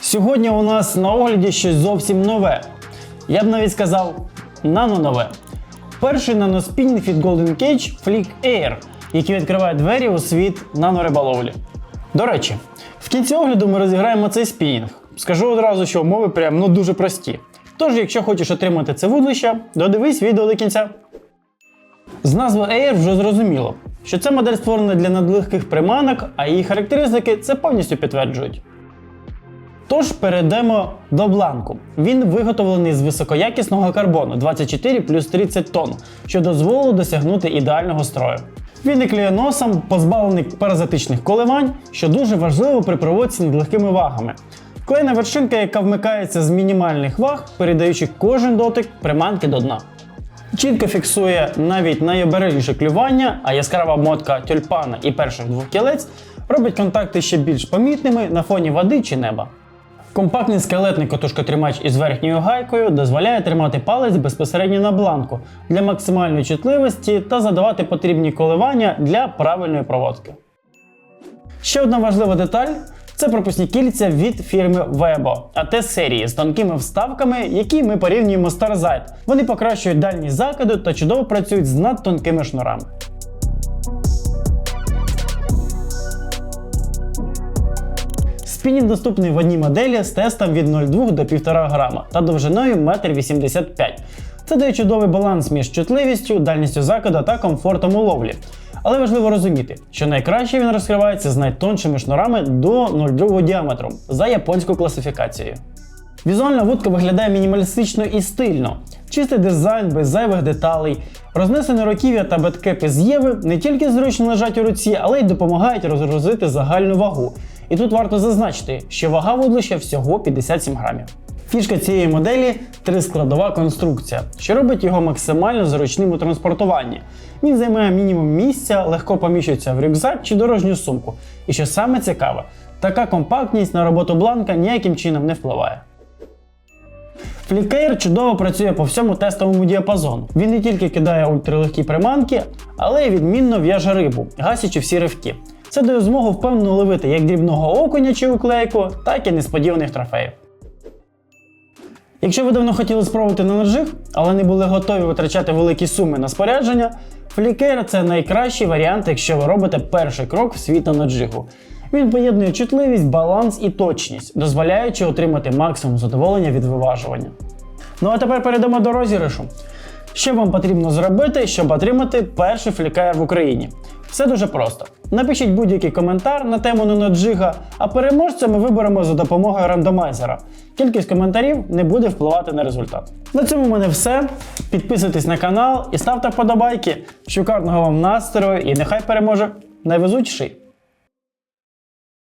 Сьогодні у нас на огляді щось зовсім нове. Я б навіть сказав нано-нове. Перший наноспінінг від Golden Cage Flick Air, який відкриває двері у світ нанориболовлі. До речі, в кінці огляду ми розіграємо цей спінінг. Скажу одразу, що умови прям ну дуже прості. Тож, якщо хочеш отримати це вудлище, додивись відео до кінця. З назви Air вже зрозуміло, що це модель створена для надлегких приманок, а її характеристики це повністю підтверджують. Тож перейдемо до бланку. Він виготовлений з високоякісного карбону 24 плюс 30 тонн, що дозволило досягнути ідеального строю. Він і клеєносом позбавлений паразитичних коливань, що дуже важливо при проводці над легкими вагами. Клейна вершинка, яка вмикається з мінімальних ваг, передаючи кожен дотик приманки до дна. Чітко фіксує навіть найобережніше клювання, а яскрава мотка тюльпана і перших двох кілець робить контакти ще більш помітними на фоні води чи неба. Компактний скелетний котушкотримач із верхньою гайкою дозволяє тримати палець безпосередньо на бланку для максимальної чутливості та задавати потрібні коливання для правильної проводки. Ще одна важлива деталь це пропускні кільця від фірми Webo, а те серії з тонкими вставками, які ми порівнюємо з Tarzite. Вони покращують дальність закиду та чудово працюють з надтонкими шнурами. Спінінг доступний в одній моделі з тестом від 0,2 до 1,5 грама та довжиною 1,85 м. Це дає чудовий баланс між чутливістю, дальністю закиду та комфортом у ловлі. Але важливо розуміти, що найкраще він розкривається з найтоншими шнурами до 0,2 діаметру за японською класифікацією. Візуальна вудка виглядає мінімалістично і стильно. Чистий дизайн без зайвих деталей, рознесені руків'я та беткепи з Єви не тільки зручно лежать у руці, але й допомагають розгрузити загальну вагу. І тут варто зазначити, що вага вудлища всього 57 грамів. Фішка цієї моделі трискладова конструкція, що робить його максимально зручним у транспортуванні. Він займає мінімум місця, легко поміщується в рюкзак чи дорожню сумку. І що саме цікаве, така компактність на роботу бланка ніяким чином не впливає. Flickr чудово працює по всьому тестовому діапазону. Він не тільки кидає ультралегкі приманки, але й відмінно в'яже рибу, гасячи всі ривки. Це дає змогу впевнено ловити як дрібного окуня чи уклейку, так і несподіваних трофеїв. Якщо ви давно хотіли спробувати на ножих, але не були готові витрачати великі суми на спорядження, Flickr – це найкращий варіант, якщо ви робите перший крок в світ наджигу. Він поєднує чутливість, баланс і точність, дозволяючи отримати максимум задоволення від виважування. Ну а тепер перейдемо до розіграшу. Що вам потрібно зробити, щоб отримати перший флікаєр в Україні? Все дуже просто. Напишіть будь-який коментар на тему Наноджига, а переможця ми виберемо за допомогою рандомайзера. Кількість коментарів не буде впливати на результат. На цьому в мене все. Підписуйтесь на канал і ставте вподобайки. Шикарного вам настрою і нехай переможе найвезучіший!